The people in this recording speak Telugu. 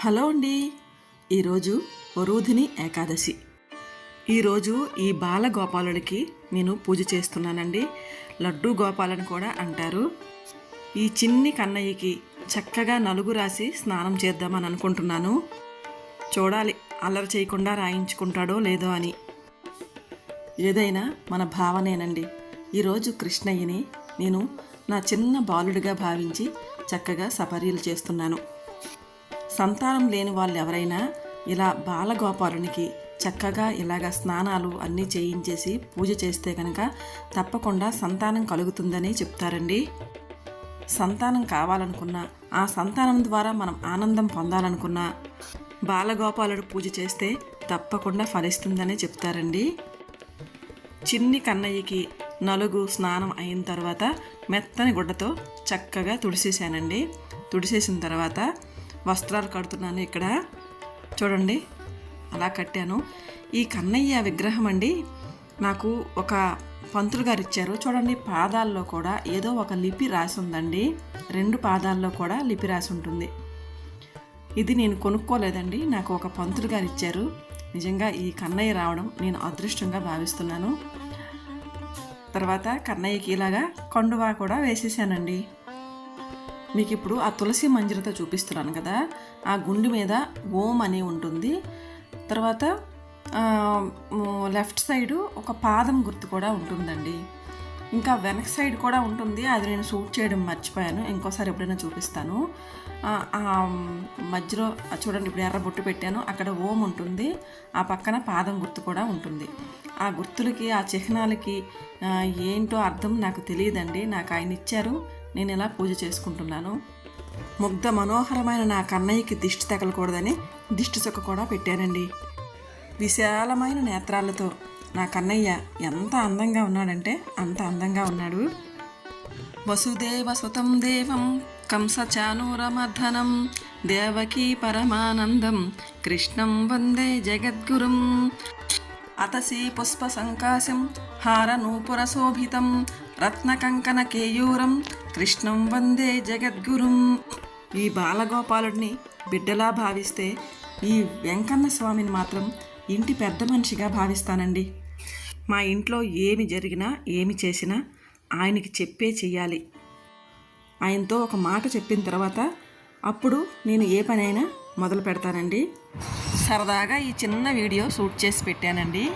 హలో అండి. ఈరోజు వరుధిని ఏకాదశి. ఈరోజు ఈ బాల గోపాలుడికి నేను పూజ చేస్తున్నానండి. లడ్డూ గోపాలని కూడా అంటారు. ఈ చిన్ని కన్నయ్యకి చక్కగా నలుగు రాసి స్నానం చేద్దామని అనుకుంటున్నాను. చూడాలి అల్లరి చేయకుండా రాయించుకుంటాడో లేదో అని. ఏదైనా మన భావనేనండి. ఈరోజు కృష్ణయ్యని నేను నా చిన్న బాలుడిగా భావించి చక్కగా సపర్యలు చేస్తున్నాను. సంతానం లేని వాళ్ళు ఎవరైనా ఇలా బాలగోపాలునికి చక్కగా ఇలాగ స్నానాలు అన్నీ చేయించేసి పూజ చేస్తే కనుక తప్పకుండా సంతానం కలుగుతుందని చెప్తారండి. సంతానం కావాలనుకున్నా ఆ సంతానం ద్వారా మనం ఆనందం పొందాలనుకున్నా బాలగోపాలుడు పూజ చేస్తే తప్పకుండా ఫలిస్తుందని చెప్తారండి. చిన్ని కన్నయ్యకి నలుగు స్నానం అయిన తర్వాత మెత్తని గుడ్డతో చక్కగా తుడిసేసానండి తుడిసేసిన తర్వాత వస్త్రాలు కడుతున్నాను ఇక్కడ. చూడండి అలా కట్టాను. ఈ కన్నయ్య విగ్రహం అండి నాకు ఒక పంతులు గారు ఇచ్చారు. చూడండి పాదాల్లో కూడా ఏదో ఒక లిపి రాసి ఉందండి రెండు పాదాల్లో కూడా లిపి రాసి ఉంటుంది ఇది నేను కొనుక్కోలేదండి నాకు ఒక పంతులు గారు ఇచ్చారు. నిజంగా ఈ కన్నయ్య రావడం నేను అదృష్టంగా భావిస్తున్నాను. తర్వాత కన్నయ్యకి ఇలాగా కండువా కూడా వేసేసానండి. మీకు ఇప్పుడు ఆ తులసి మంజరితో చూపిస్తున్నాను కదా. ఆ గుండు మీద ఓం అని ఉంటుంది. తర్వాత లెఫ్ట్ సైడు ఒక పాదం గుర్తు కూడా ఉంటుందండి. ఇంకా వెనక సైడ్ కూడా ఉంటుంది. అది నేను షూట్ చేయడం మర్చిపోయాను. ఇంకోసారి ఎప్పుడైనా చూపిస్తాను. ఆ, మధ్యలో చూడండి ఇప్పుడు ఎర్ర బొట్టు పెట్టాను. అక్కడ ఓం ఉంటుంది. ఆ పక్కన పాదం గుర్తు కూడా ఉంటుంది. ఆ గుర్తులకి ఆ చిహ్నాలకి ఏంటో అర్థం నాకు తెలియదండి. నాకు ఆయన ఇచ్చారు. నేను ఇలా పూజ చేసుకుంటున్నాను ముగ్ధ మనోహరమైన నా కన్నయ్యకి దిష్టి తగలకూడదని దిష్టి చొక్క కూడా పెట్టానండి విశాలమైన నేత్రాలతో నా కన్నయ్య ఎంత అందంగా ఉన్నాడంటే అంత అందంగా ఉన్నాడు. వసుదేవ సుతం దేవం కంసచానూరమర్ధనం దేవకీ పరమానందం కృష్ణం వందే జగద్గురుం. అతసి పుష్ప సంకాశం హారనూపురశోభితం రత్నకంకణ కేయూరం కృష్ణం వందే జగద్గురుం. ఈ బాలగోపాలుడిని బిడ్డలా భావిస్తే ఈ వెంకన్న స్వామిని మాత్రం ఇంటి పెద్ద మనిషిగా భావిస్తానండి. మా ఇంట్లో ఏమి జరిగినా ఏమి చేసినా ఆయనకి చెప్పే చెయ్యాలి. ఆయనతో ఒక మాట చెప్పిన తర్వాత అప్పుడు నేను ఏ పనైనా మొదలు పెడతానండి. సరదాగా ఈ చిన్న వీడియో షూట్ చేసి పెట్టానండి.